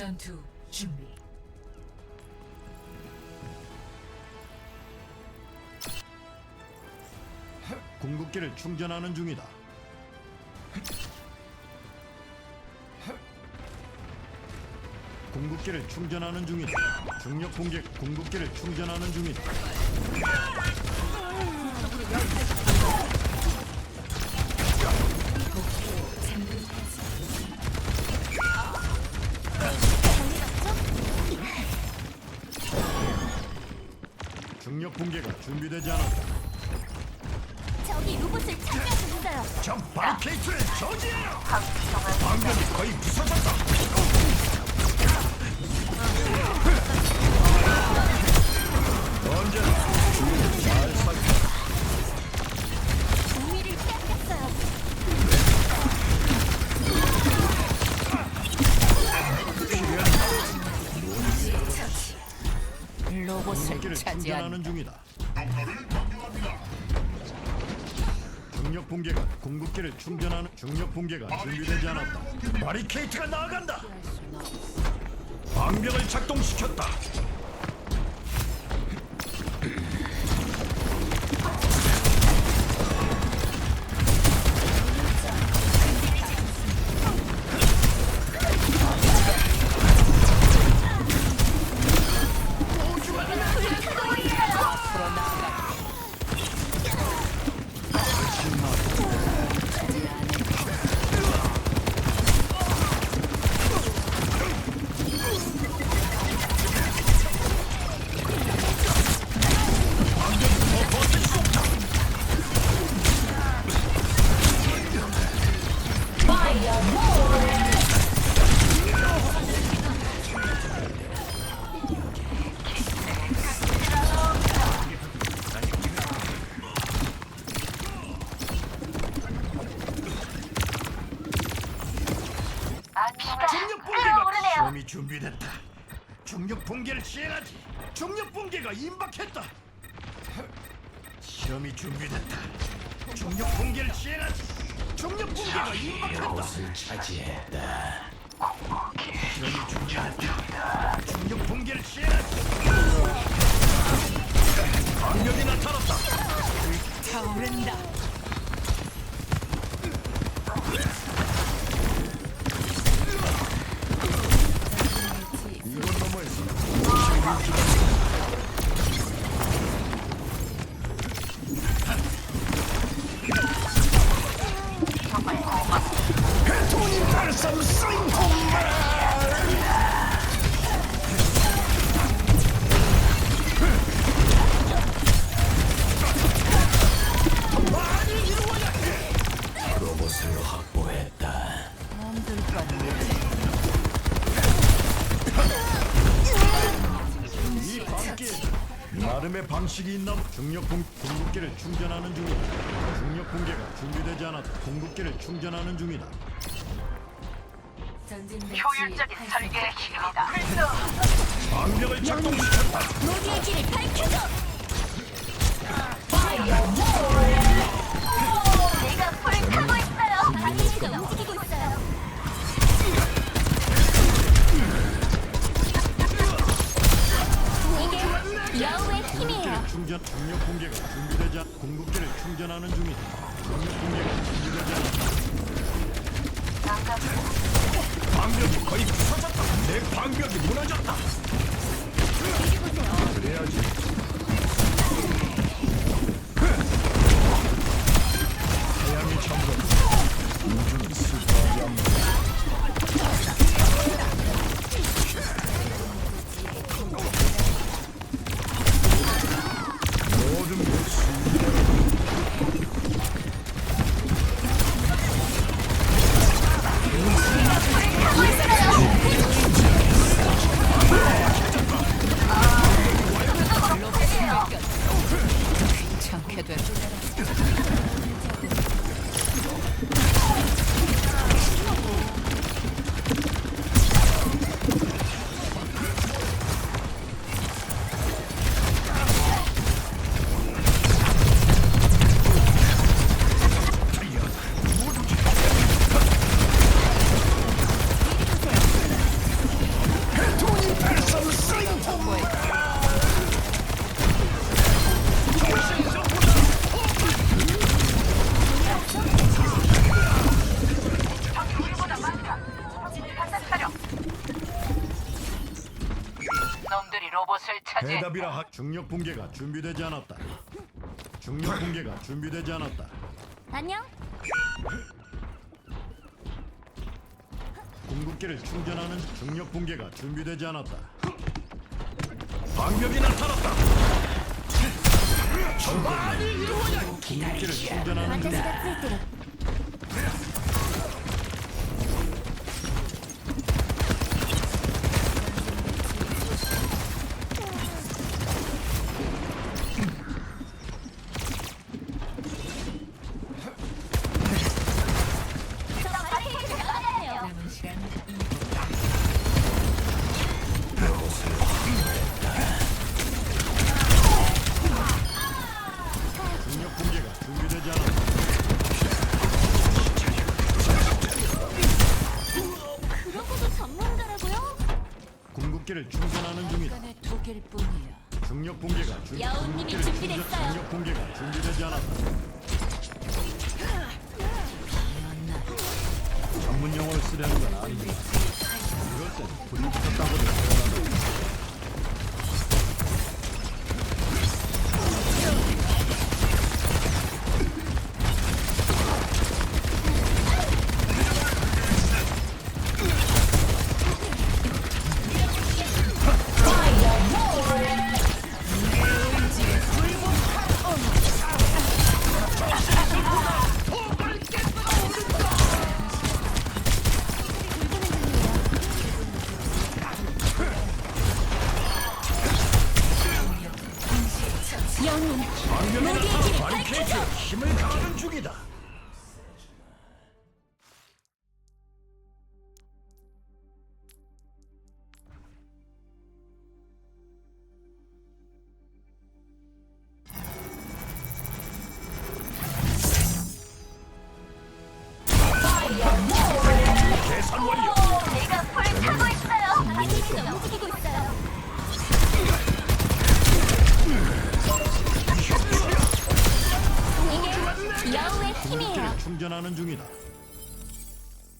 전투 준비. 궁극기를 충전하는 중이다. 궁극기를 충전하는 중이다. 중력 공격 궁극기를 충전하는 중이다. 중력 붕괴가 준비되지 않았다. 저기 로봇을 찾아줬어요. 저 바리케이트를 저지해요. 방벽이 거의 부서졌다. 충전하는 중이다. 중력 붕괴가 궁극기를 충전하는 중력 붕괴가 준비되지 않았다. 바리케이트가 나아간다. 방벽을 작동시켰다. 시험이 준비됐다. 중력 붕괴를 시행하지. 중력 붕괴가 임박했다. 시험이 준비됐다. 중력 붕괴를 시행하지. 중력 붕괴가 임박했다. 차지했다. 시험이 준비됐다. 중력 붕괴를 시행하지. 방력이 나타났다. 타오른다. 나름의 방식이 있나? 보- 중력 붕 궁극기를 충전하는 중이다. 중력 붕괴가 준비되지 않았다. 궁극기를 충전하는 중이다. 효율적인 설계의 힘이다. 방벽을 작동시켰다. 모두의 길을 밝혀줘. 내가 불을 켜고 있어요. 바퀴가 움직이고 있어요. 이게 여우의 힘이에요. 궁극기를 충전 중력 붕괴가 준비되지 않 궁극기를 충전하는 중이다. 중력 붕괴가 준비되지 않았다. 방벽이 거의 부서졌다. 내 방벽이 무너졌다. 그래야지. 차지했다. 대답이라 하 중력 붕괴가 준비되지 않았다. 중력 붕괴가 준비되지 않았다. 안녕. 궁극기를 충전하는 중력 붕괴가 준비되지 않았다. 방벽이 나타났다. 궁극기를 충전하는 중. 私がついてる。 궁극기를 충전하는 중이다. 간의 독일 뿐이야. 중력 붕괴가 준 궁극기를 준비됐어요. 중력 붕괴가 준비되지 않았다. 전문 용어를 쓰려는 건 아닙니다. 이것은 불이 붙었다고 표현한다. 충전하는 중이다.